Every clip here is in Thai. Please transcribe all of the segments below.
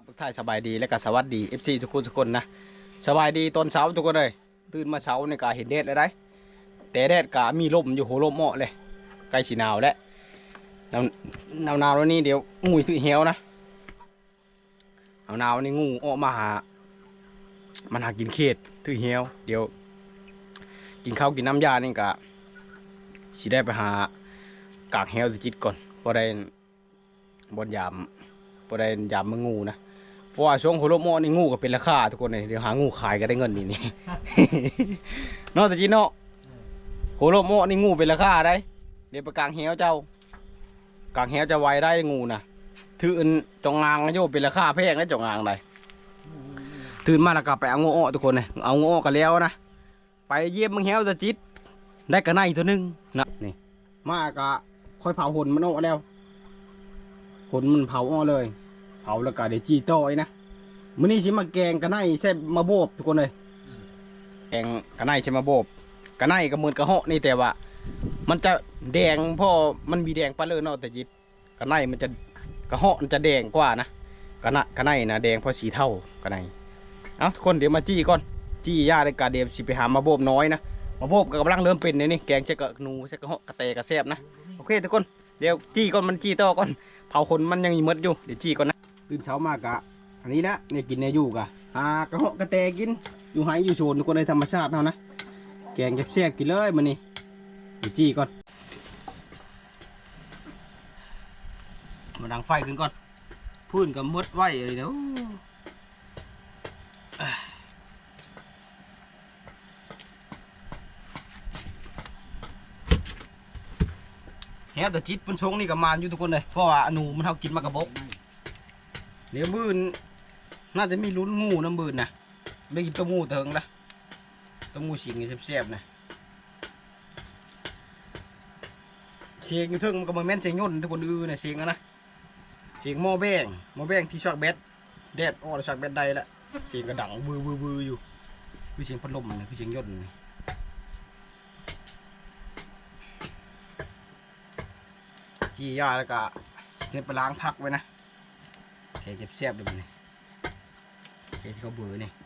ครับทุกท่านสบายดีและก็สวัสดี FC ทุกคนทุกคนนะสบายดีตอนเช้าทุกคนเลยตื่นมาเช้าในกาเห็นแดดเลยได้แต่แดดกามีลมอยู่โหลมเหมาะเลยใกล้สีหนาวแล้วหนาวหนาววแล้วนี่เดี๋ยวงูถือเหี่ยวนะหนาวหนาวนี่งูออกมาหา มันหากินเขตถือเหี่ยวเดี๋ยว กินข้าวกินน้ำยานี่กะสิได้ไปหากากเหี่ยวตะจิตก่อนพอได้บนยามบ่ได้ยามมึงงูนะ ราะว่าช่วงโคโรโมอนี่งูก็เป็นราคาทุกคนเลยเดี๋ยวหางูขายก็ได้เงินนี่นี่ เนาะแต่จีเนาะโคโรโมอนี่งูเป็นราคาได้ เดี๋ยวไปกลางเหี่ยวเจ้ากลางเหี่ยวจะไวได้งูนะถืออันจงอางโยเป็นราคาแพงนะจงอางได้ตื่นมาแล้วก็ไปเอางูอ้อทุกคนเลยเอางูอ้อกันแล้วนะไปเยี่ยมมึงเหี่ยวตะจิตได้กระไนตัวหนึงนะนี่มากะค่อยเผาหุ่นมันออกแล้วผลมันเผาอ้อเลยเผาแล้วก็เดี๋ยวจีต่อยนะ มื้อนี้สิมาแกงกระไนใช่มาโบบทุกคนเลยแกงกระไนใช่มาโบบกระไนกับมือนกระเหาะนี่แต่ว่า มันจะแดงเพราะมันมีแดงปลาเลอเนาะแต่จิตกระไนมันจะกระเหาะมันจะแดงกว่านะกระนะกระไนนะแดงเพราะสีเท่ากระไนเอาทุกคนเดี๋ยวมาจี้ก่อนจี้ย่าในการเดี๋ยวสิไปหามาโบบน้อยนะมาโบบก็กำลังเริ่มเป็นเลยนี่แกงใช่กระหนูใช่กระเหาะกระเตกระแซบนะโอเคทุกคนเดี๋ยวจี้ก่อนมันจี้ต่อก่อนเผาคนมันยังมีมดอยู่เดี๋ยวจี้ก่อนนะตื่นเช้ามากะ อันนี้นะเนี่ยกินเนี่ยอยู่กะหากระเหาะกระแตกิน อยู่ไหอยู่โซนทุกคนในธรรมชาติเท่านะ แกงแซ่บๆกินเลยมันนี่จี้ก่อน มาดังไฟขึ้นก่อน พื้นกับมดไว้เลยเดี๋ยวแฮวแต่จิตเป็นชงนี่กับมานอยู่ทุกคนเลยเพราะว่าอนูมันเท่ากินมากระบกเดี๋ยวบืน น่าจะมีลุ้นงูน้ำบืนนะได้กินตัวงูเถิงละตัวงูสิงแซ่บๆนะเสียงยู่เถิงมันก็มาแม่นเสียงย่นทุกคนอือนะเสียงนะเสียงหม้อแบงหม้อแบงที่ช็อตแบตแดดอ้อช็อตแบตได้ละเสียงกระดังวือวือวืออยู่คือเสียงพัดลมนะคือเสียงย่นนี่จียาแล้วก็เดี๋ยวไปล้างพักไว้นะแกเก็บเสียบเลย มันนี่แ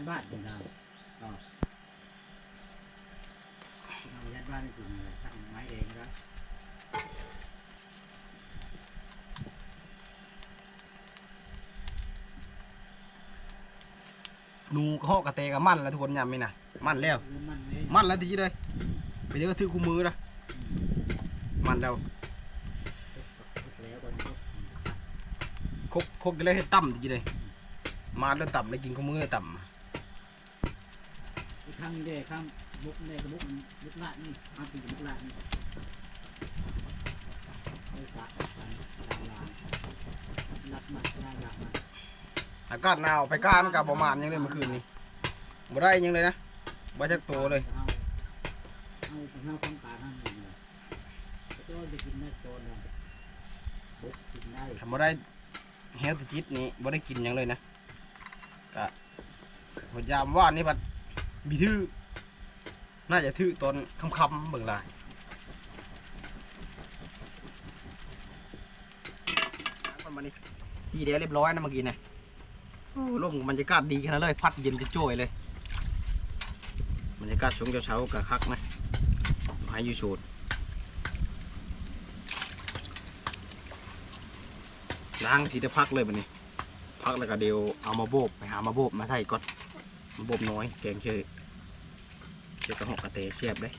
าเบื่อนี่คือทำไปย่านบ้านเป็นเราก็ทำไปย่านบ้านนี่คือทำไม้เองครับหนูกระหอกกระเตกับมันแล้วทุกคนยำไหมนะมันแล้วคือมันนี่มันแล้วทีเลยไปเจอก็ถือคู่มือละมันแล้วแล้วตอนนี้คกคกจะเลยให้ต่ำทีเลยมาแล้วต่ำแล้วกินคู่มือแล้วต่อี กครั้งนี้ได้ครั้งบุกได้กับบุกบุกลาดนี่มาปีบุกลาดนี่เอาสากไปลางๆลัดมาลางลางมาอากาศหนาวไปก้านกับประมาณยังเลยเมื่อคืนนี้บ่ได้ยังเลยนะบ่จักโตเลยเอาเอาของเราความตาท่านนี่เลยก็จะกินได้โตเลยบุกกินได้ทำบ่ได้แฮวตจิตนี้บ่ได้กินยังเลยนะก็พยายามว่านนี่บัด บีทื่อน่าจะทื่อตอนค่ำๆเบิ่งลายประมาณนี้จีเดียเรียบร้อยนะเมื่อกี้นะโอ้ลมบรรยากาศดีขนาดเลยพัดเย็นจะจ้วยเลย บรรยากาศช่วงเช้าๆกับคักนะหายอยู่โชดล้างทีจะพักเลยบันนี้ พักแล้วก็เดี๋ยวเอามาโบบไปหามาโบบมาใส่ก่อน บบน้อยแกงเชยเชยกระหอกกระเตะเสียบเลย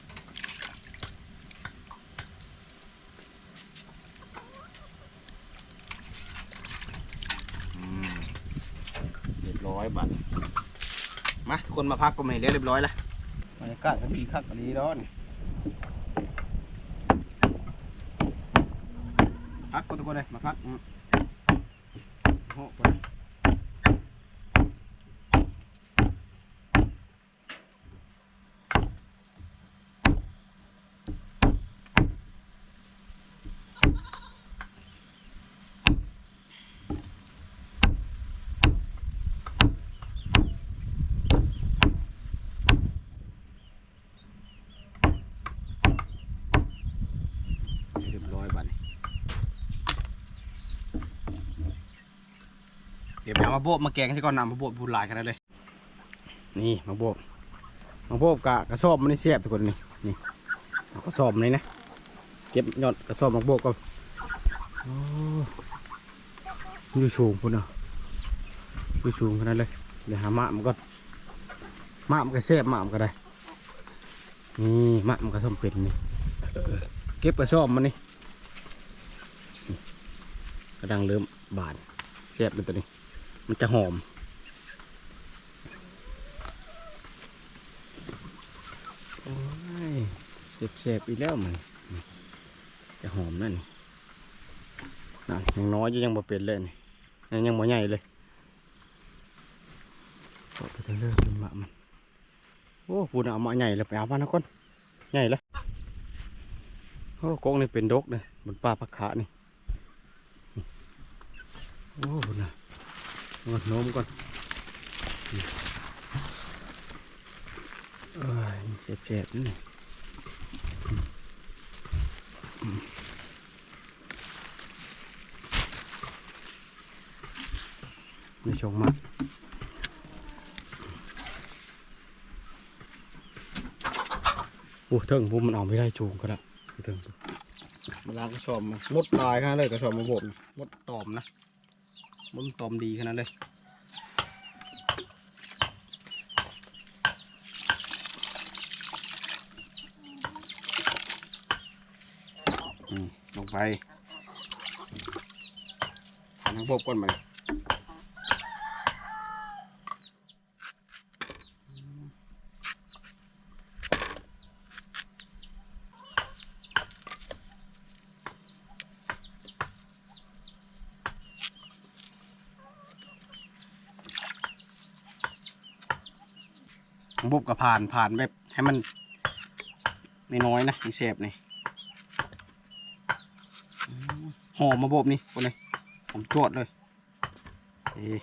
อืมเรียบร้อยบัดมาทุกคนมาพักก็ไม่เรียบร้อยละบรรยากาศก็ดีคักก็ดีร้อนพักก็ทุกคนเลยมาพักอืมเหาะไป เดี๋ยวไปเอามาโบกมาแกงซะก่อนนะมาโบกพูดหลายขนาดเลย นี่มาโบกมาโบกกะกระสอบมันนี่เสียบทุกคนนี่นี่กระสอบนี่นะเก็บยอดกระสอบมาโบกก่อนโอ้มันอยู่สูงพุ่นเนาะอยู่สูงขนาดเลยเดี๋ยวหามามันก่อนหมามันก็เสียบหมามันก็ได้นี่หมามันก็ส้มเป็นนี่เก็บกระสอบมันนี่กระดังเริ่มบานเสียบเลยตัวนี้ มันจะหอม โอ้ยเสียบๆอีกแล้วมันจะหอมนั่นนี่นั่นยังน้อยยู่ยังบ่เป็นเลยนี่ยังบ่ใหญ่เลยโอ้ไปเถอะเลิกมันมามันโอ้พูดเอามาใหญ่เลยไปเอามานะคนใหญ่เลยโอ้กงนี่เป็นดกเลยบนป่าพักขานี่โอ้พูนะเอา โน้มก่อนเอ้ยเสียบเสียบๆนี่ไม่ชงมากโอ้เถิงผมมันเอาไม่ได้จูงก็แล้วเถิงมาล้างกระสอมมดตายขนาเลยกระสอบมาโบกมดตอมนะ มดตอมดีขนาดเลยลงไปทำให้พบก้นมาเลย บุบกับผ่านผ่านแบบให้มันน้อยๆนะมีเสบนี่หอมมาโบบนี่คนเลยหอมจวดเลยเอ๊ะ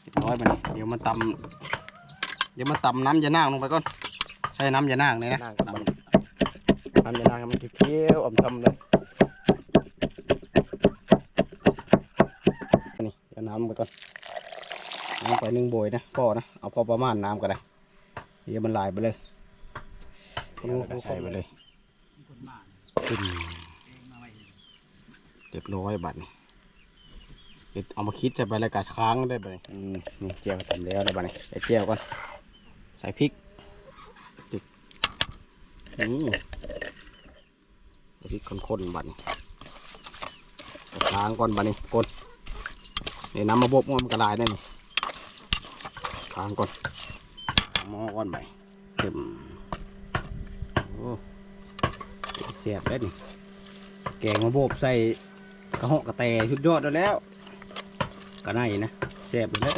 เรียบร้อยไปนี่เดี๋ยวมาตำเดี๋ยวมาตำน้ำยานางลงไปก่อนใส่น้ำยานางเลยนะนั่งกับตำมันน้ำยานางให้มันเคี้ยวๆอมทำเลยนี่เดี๋ยวน้ำไปก่อน น้ำไปหนึ่งโบยนะพอนะ เอาพอประมาณน้ำก็ได้เดี๋ยวมันไหลายไปเลยใส่ไปเลยคนมาขึ้นเองมาไว้เรียบร้อยบัตรนี่เดี๋ยวเอามาคิดจะไปรายการค้างได้บัตรนี่อืมนี่เจียวทำแล้วได้บัตรนี่ใส่เจียวก่อนใส่พริกติดนี่ใส่พริกคนๆบัตรนี่ใส่ค้างก่อนบัตรนี่กดนี่น้ำมาบบมันกระลายได้นี่ ค้างก่อนหม้อก่อนไปเต็มโอ้เสียบได้นี่แกงมาโบบใส่กระเหาะกระแตชุดยอดแล้วกระไนนะแซ่บไปเลย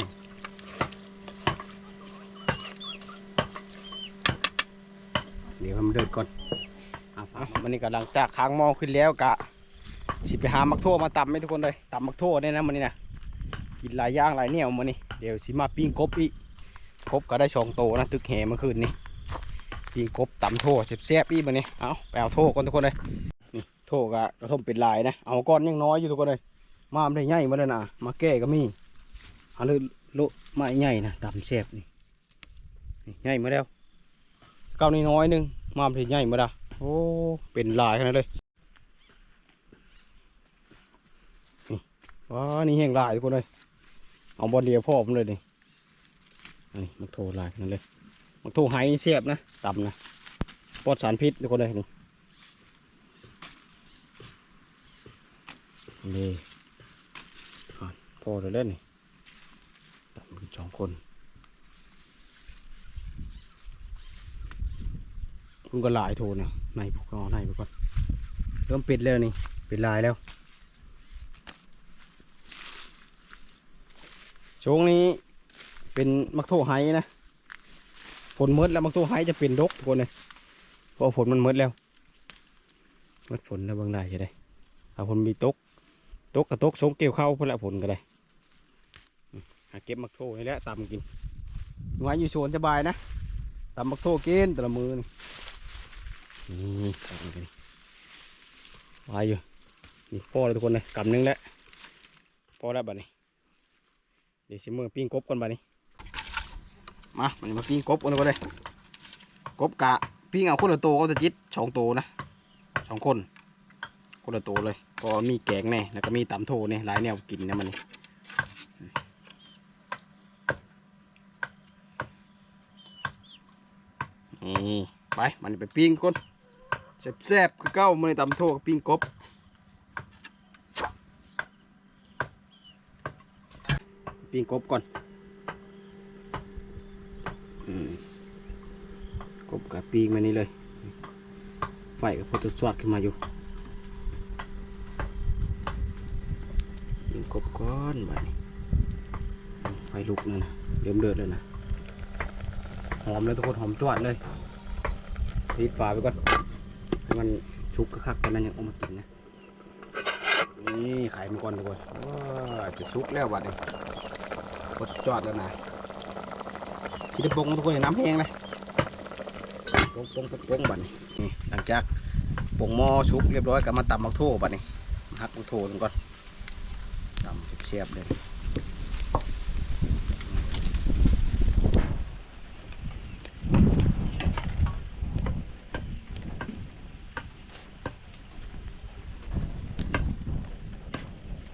เดี๋ยวมันเดือดก่อนอะฟังมันนี่กำลังจากค้างม้อขึ้นแล้วกะสิไปหามักโทมาตำให้ทุกคนเลยตำมักโทเนี่ยนะมันนี่นะกินหลายย่างหลายเนี่ยมันนี่เดี๋ยวสิมาปิ้งกบอีก กบก็ได้สองโตนะตึกแหเมื่อคืนนี่ปิ้งกบต่ำโทแซ่บๆอีกมันนี่เอาไปเอาโทก่อนทุกคนเลยนี่โถกะกระทมเป็นลายนะเอาก้อนยังน้อยอยู่ทุกคนเลยมาไม่ได้ใหญ่มาเลยนะมาแก้ก็มีอันนี้โลไม้ใหญ่นะต่ำแซ่บนี่นี่ใหญ่มาแล้วเก้านี่น้อยนึงมาไม่ได้ใหญ่มาละโอ้เป็นลายขนาดเลยนี่ว้านี่แห้งลายทุกคนเลยเอาบอลเดียวพ่อผมเลยนี่ นี่มันโถลายขนาดเลยมันโถไหแซ่บนะตำนะปลอดสารพิษทุกคนเลยนี่นี่อะพอเลยเล่นนี่ตัดมันสองคนคุณก็หลายโทนนะในพวกเราในพวกก่อนเริ่มปิดแล้วนี่ปิดลายแล้วช่วงนี้ เป็นมักโทไฮนะฝนมืดแล้วมักโทไฮจะเป็นดกทุกคนเลยเพราะฝนมันมืดแล้วมืดฝนแล้วบางได้จะได้ถ้าฝนมีตกตกกระตกสงเกี่ยวเข้าเพื่อละผลก็ได้หาเก็บมักโทนี่แหละตำกินไว้อยู่สวนสบายนะตำมักโทกินแต่ละมือนี่นี่ตำกันไว้อยู่นี่พอแล้วทุกคนเลยกำนึงแล้วพอแล้วบัดนี้เดี๋ยวสิมือปิ้งกบก่อนบัดนี้ มาบันมาปิ้งกบกันเลยกบกะปิ้งเอาคนละตัวก็จะจิตสองตัวนะสองคน คนละตัวเลยก็มีแกงแน่แล้วก็มีตำโทเนี่ยหลายแนวกินนะมันนี่นี่ไปมันไปปิ้งก่อนแซ่บๆคือเก้ามันตำโทกับปิ้งกบปิ้งกบก่อนอืม ปีงมานี่เลย ไฟกับพอจะสวดขึ้นมาอยู่ยิงกบก้อนแบบนี้ไฟลุกนั่นนะเริ่มเดือดเลยนะ หอมเลยทุกคนหอมจวดเลยรีดฝาไปก่อนให้มันชุกคักๆกันนั้นยังเอามากินนะนี่ไข่มันก่อนทุกคนว้าจะชุกแล้วบัดนี้กดจอดแล้วนะชิได้ปงทุกคนน้ำแห้งเลย ปงปงปงปงบัดนี้นี่หลังจากปงหม้อชุกเรียบร้อยก็มาตำมักโถบัดนี้มาหักมักโถกันก่อนตำเชียบเลย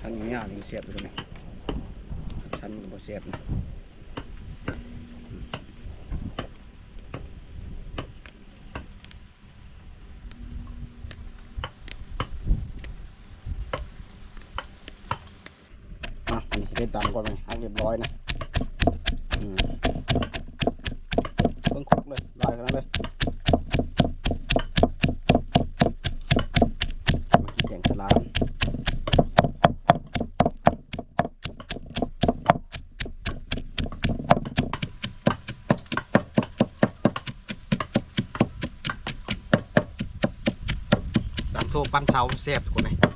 ทั้งนี้ยากนี่เสียบเลยนี่ชั้นบ่เสียบนะนี่ได้ตามก่อนเลยให้เรียบร้อยนะอืมเพิ่งคุกเลยลายกันนั้นเลยมากินแกงสลามตามโซ่ปั้นเสาแซ่บกคนเลย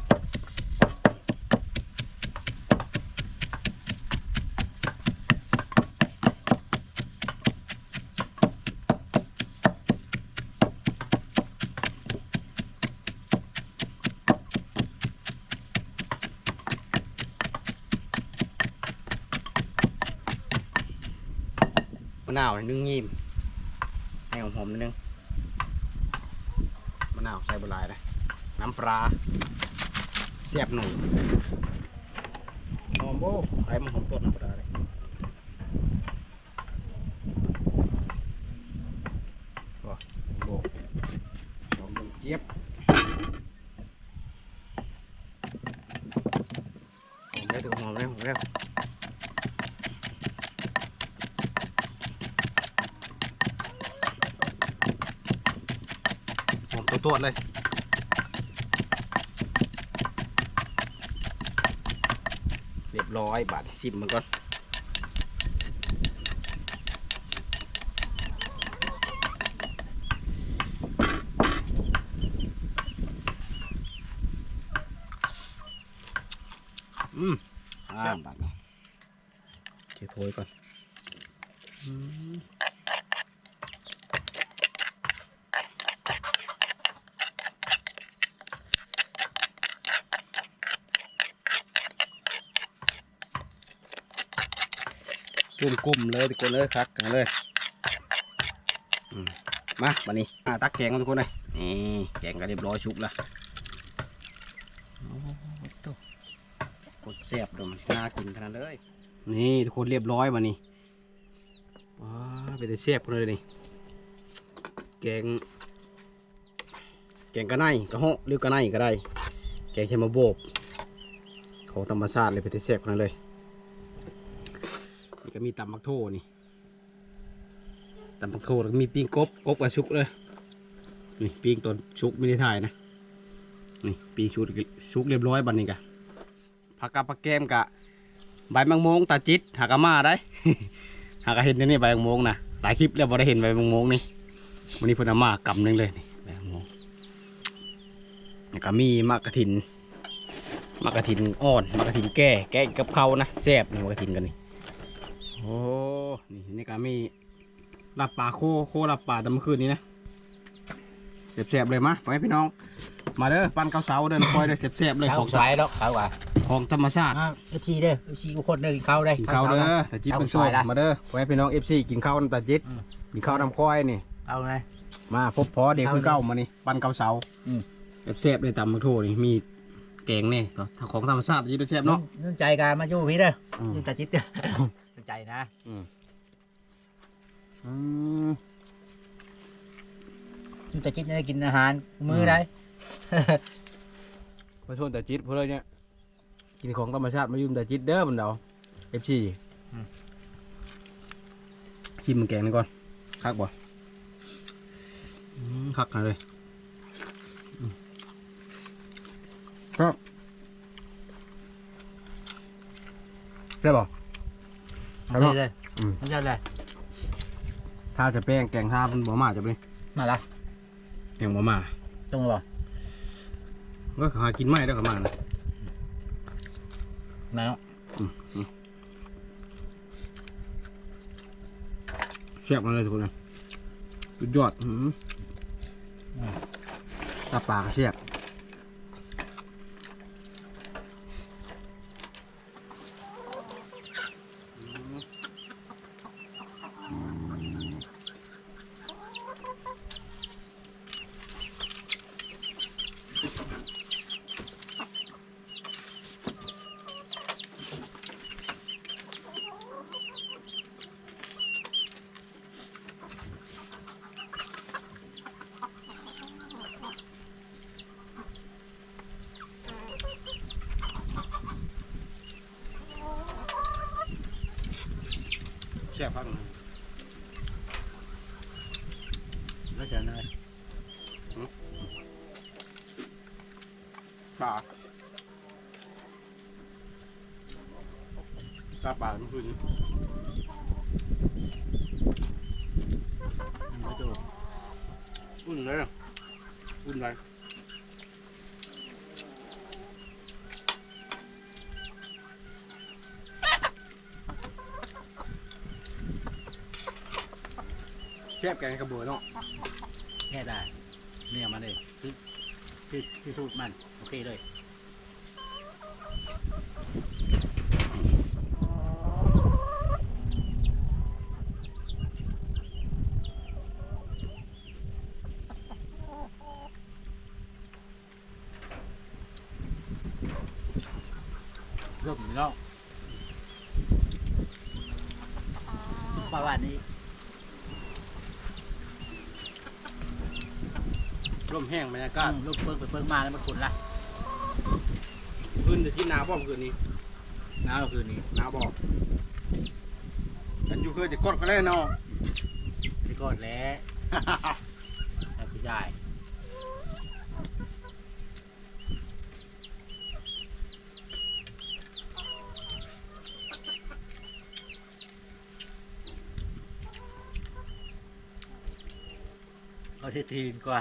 นาวนึ่งยิ้มให้หอมๆนิดนึงมะนาวใส่บหลายนะน้ำปลาเสียบหนูหอมโบ้ไอ้มันหอมต้นน้ำปลาเลยโอ้โบ้หอมเจี๊ยบหอมได้ถึงหอมเลยหอมแล้ว ผมตัวตัวเลย เรียบร้อยบาทสิบมันก่อนอืมอ่าบาทนี้เกี่ยวถ้วยก่อน อืม จุ่มกลุ่มเลยทุกคนเลยครับกันเลยมาวันนี้ตักแกงกันทุกคนเลยนี่แกงกันเรียบร้อยชุบละโอ้โหตัวกดแซ่บดมนน่ากินขนาดเลย นี่ทุกคนเรียบร้อยวันนี้ว้าเป็นแซ่บกันเลยนี่แกง แกงกระไนกระหาะหรือกระไนก็ได้ แกงเชมาโบกของธรรมชาติเลยเป็นแซ่บกันเลย นี่ก็มีตำมักโทนี่ตำมักโทแล้วมีปิ้งกบกบกับชุกเลยนี่ปิ้งตัวชุกไม่ได้ถ่ายนะนี่ปิ้งชุกชุกเรียบร้อยบันนี้กะผักกาผักแก้มกะ ใบมังมงตาจิตหากะมาได้ หากะเห็นเดี๋ยวนี่ใบมังมงนะหลายคลิปแล้วพอได้เห็นใบมังมงนี่วันนี้พนามากำหนึงเลยนี่ใบมังมงแล้วก็มีมะกระถินมะกระถินอ่อนมะกระถินแก่แก่กับเขานะแซ่บมะกระถินกันนี่ โอ้ นี่นี่ก็มีลาบปลาโคโคลาบปลาตะเมื่อคืนนี้นะแสบๆเลยมะไปให้พี่น้อง มาเด้อปั้นข้าวเสาเดินคอยได้เสียบๆเลยเขาของสวยแล้วเขาว่าของธรรมชาติเอฟซีเด้อเอฟซีทุกคนเด้อกินข้าวได้กินข้าวเด้อแต่จิตเป็นช่วยมาเด้อไว้พี่น้อง FC กินข้าวน้ำตาจิตอืมกินข้าวน้ำควายนี่ เอาไง มาพบพอเด็กคือเก้ามานี่ปั้นข้าวเสาอืมแซ่บๆเลยตำมักโทนี่มีแกงนี่ก็ของธรรมชาติจิตแซ่บเนาะ นุ่นใจกันมาจู้พี่เด้ออืมนุ่นตาจิ๊บเด้อนุ่น ใจนะอืมนุ่นตาจิ๊บเนี่ยกินอาหารมื้อได้มาชวนตาจิตเพื่อเนี่ยกินของธรรมชาติมายืมตาจิตเด้อมันเดา FC ชิมมันแกงนี่ก่อนคักบ่อืมคักกันเลยอืมครับได้บ่ ครับได้เลยอืม มันจะเลยถ้าจะแป้งแกงท่ามันบ่มาจะไปมาละแกงบ่มาตรงบ่ก็หากินไม่ได้กับมานะมาเนาะแซ่บมาเลยทุกคนนะสุดยอดอื้อหือตาปลากก็แซ่บ แซ่พักนะแล้วเสียเลยปลาตาปลามันคือ มาจู้ อุ่นเลยอะอุ่นเลยแซ่บแกงกระเบือเนาะแค่ได้เนี่ยมาเลยที่ที่ที่สูตรมัน โอเคเลย เริ่มแล้วประวัตินี้ ร่มแห้งบรรยากาก้าศลูกเปิ้งไปเปิ้งมาแล้วมันขุนละพื้นจะที่หนาวบ่คืนนี้น้าเราคืนนี้หนาวบ่กันอยู่เคยจะกดก็ได้เนาะจะกดแล้วแล้วพี่ยายเอาที่ตีนกว่า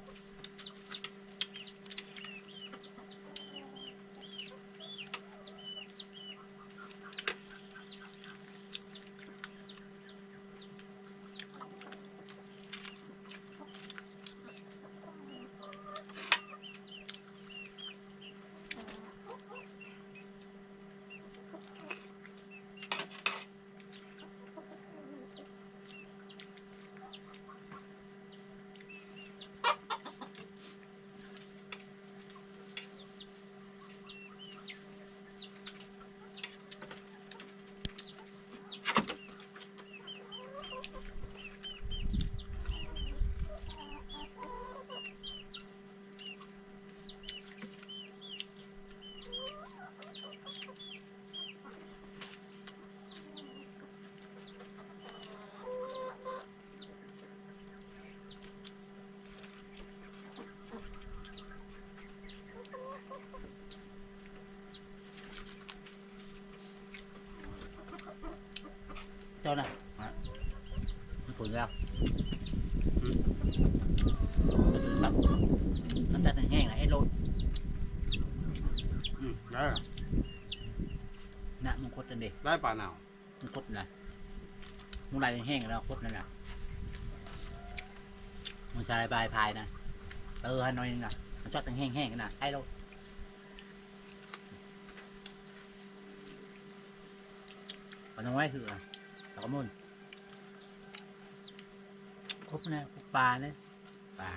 เป็นวัดไงเข้าที่มือเนาะน้ำหนาวแล้วเจ้าน่ะฮะมันผลแล้วอืมแบบน้ำตาลแห้งๆนะไอ้โรดอืมได้นะมึงคดนั่นดิได้ปลาหนาวมึงคดนะมึงลายแห้งๆแล้วคดนั่นน่ะมึงใช้ใบพายนะเออให้หน่อยนึงนะมันชอบแห้งๆกันนะไอ้โรดเอาน้องไว้คือ อะไรตะกมุนครบนะครบปลาเนี่ยปลา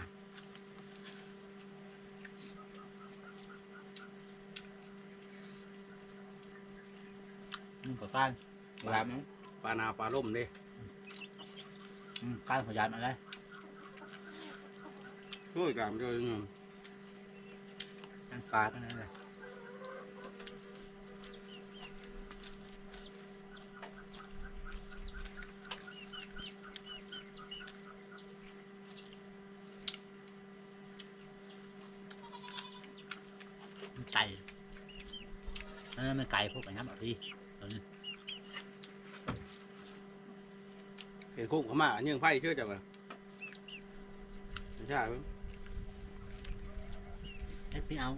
อืมกับการพยายามปลาหนาวปลาล่มเด้อืมการพยายามอะไรช่วยกันก็ยังการปลาก็นั่นแหละมันไก่เออมัน ไก่พวกไอ้น้ำแบบพี่ตัวนี้เห็นคุ้มเขามายังไฟเชื่อจังเลยไม่ใช่เว้ยเอ็ดพี่เอา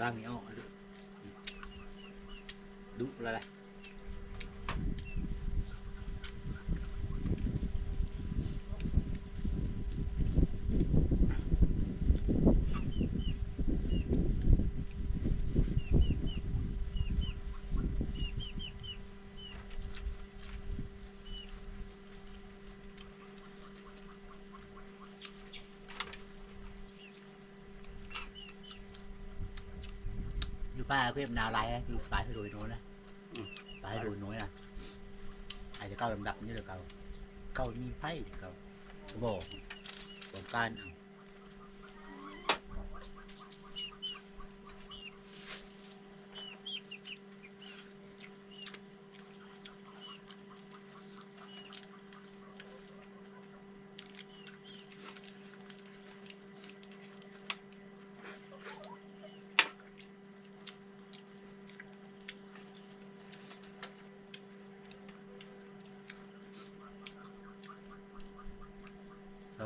ล้างมีออกดุดุปลาอะไร ป้าเพื่อนนาวไรนะอยู่ปลาให้โดยโน้นนะปลาให้โดยโน้นนะอาจจะเก้าลำดับนี่เลยเก้าเก้ามีไพ่เก้าบอกบอกการเอา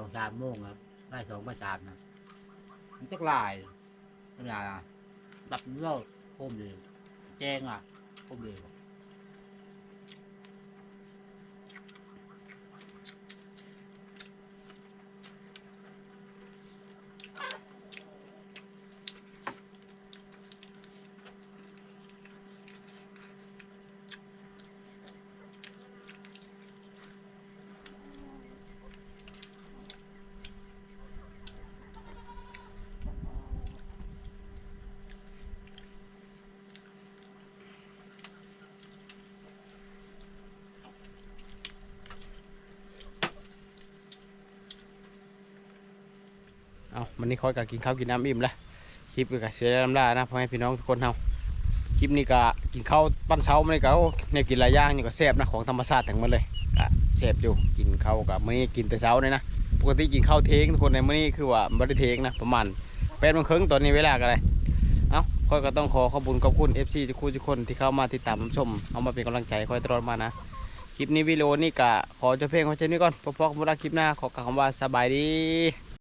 องสามโมงครับได้สองประสามนะมันจะลายธรรมดาอะดับเนื้อโคมเลยแจ้งอะโคมเลย มันนี่คอยกับกินข้าวกินน้ำอิ่มละคลิปกับเสียน้ำลานะพ่อแม่พี่น้องทุกคนเฮาคลิปนี้ก็กินข้าวปั้นเช้ามันนี่ก็เนี่ยกินหลายอย่างนี่ก็แซ่บนะของธรรมชาติทั้งหมดเลยก็แซ่บอยู่กินข้าวกับมื้อนี้กินแต่เช้าเลยนะปกติกินข้าวเทงทุกคนในมื้อนี้คือว่าบ่ได้เทงนะประมาณแปดโมงครึ่งตอนนี้เวลาก็ได้เอาคอยก็ต้องขอขอบคุณขอบคุณ FC ทุกคนทุกคนที่เข้ามาติดตามชมเอามาเป็นกำลังใจคอยตลอดมานะคลิปนี้วิดีโอนี้ก็ขอจบเพลงไว้เช่นนี้ก่อนพบกันใหม่คลิปหน้าขอกล่าวคำว่าสบายดี